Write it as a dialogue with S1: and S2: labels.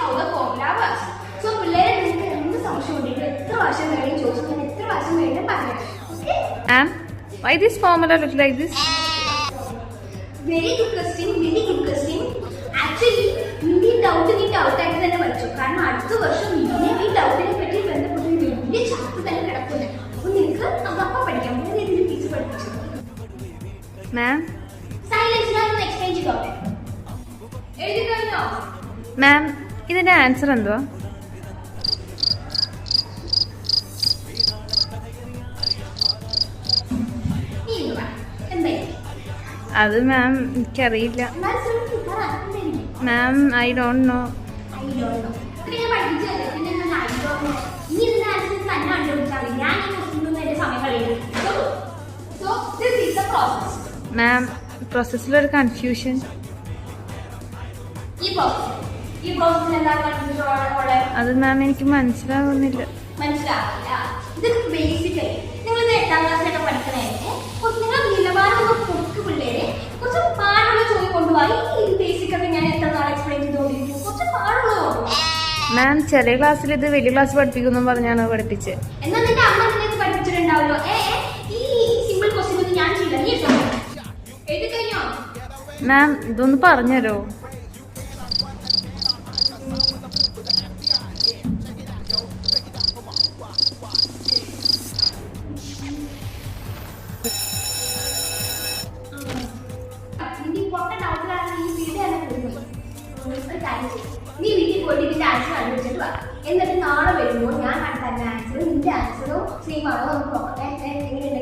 S1: How the formula works so പിള്ളേരെ നിങ്ങൾക്ക് എന്ത് സംശയം ഉണ്ടെങ്കിലും എത്ര വർഷം വേണമെങ്കിലും ചോദിച്ചു. ഞാൻ എത്ര വർഷം വേണമെങ്കിലും പറഞ്ഞു okay
S2: ma'am why this formula look like this
S1: very good question very good question actually നിന്റെ ഡൗട്ട് നീ ഡൗട്ടായിട്ട് തന്നെ പഠിച്ചു കാരണം അടുത്ത വർഷം നിന്നെ ഈ ഡൗട്ടിനെ പറ്റി ബന്ധപ്പെട്ട ഒരു വലിയ ചാപ്റ്റർ തന്നെ കിടക്കുന്നത് അപ്പൊ നിനക്ക് അതപ്പം പഠിക്കാം. ഞാൻ ഇതിന് ടീച്ചർ പഠിപ്പിച്ചു?
S2: മാം
S1: സൈലൻസ് ഞാൻ ഒന്ന് എക്സ്പ്ലെയിൻ ചെയ്തോട്ടെ. എഴുതി കഴിഞ്ഞോ?
S2: മാം ഇതിന്റെ ആൻസർ എന്തുവാ അത് മാം എനിക്കറിയില്ല? Ma'am I don't know. Ma'am പ്രോസസ്സിലൊരു confusion
S1: ഈ
S2: അത് മാം എനിക്ക് മനസ്സിലാവുന്നില്ല.
S1: മനസ്സിലാവില്ല ബേസിക്കലി നിങ്ങൾ ഇത് എട്ടാം ക്ലാസ്സിലൊക്കെ പിള്ളേരെ. കുറച്ച് പാടുള്ള ചോദ്യം കൊണ്ടുപോയി. ഈ ബേസിക് ഒക്കെ ഞാൻ എത്ര നാൾ എക്സ്പ്ലെയിൻ ചെയ്തുകൊണ്ടിരിക്കും കുറച്ച് പാടുള്ള
S2: മാം ചെറിയ ക്ലാസ്സിൽ ഇത് വലിയ ക്ലാസ് പഠിപ്പിക്കുന്നു പറഞ്ഞാണ് പഠിപ്പിച്ചത്
S1: എന്നാൽ നിന്റെ അമ്മ നിന്നെ പഠിപ്പിച്ചിട്ടുണ്ടാവല്ലോ ഈ സിമ്പിൾ ക്വസ്റ്റ്യൻ ഒന്നും ഞാൻ ചെയ്യില്ല. നീ എടുത്തോ എഴുതി കഴിഞ്ഞോ?
S2: മാം ഇതൊന്ന് പറഞ്ഞുതരോ?
S1: നീ വീട്ടിൽ പോയിട്ട് ഇതിന്റെ ആൻസർ കണ്ടുപിടിച്ചിട്ട് വാ. എന്നിട്ട് നാളെ വരുമ്പോൾ ഞാൻ കണ്ട ആൻസർ നിന്റെ ആൻസറും സെയിം ആണോ നമുക്ക് നോക്കാം ഏ, ഏ, എങ്ങനെയുണ്ടെങ്കിലും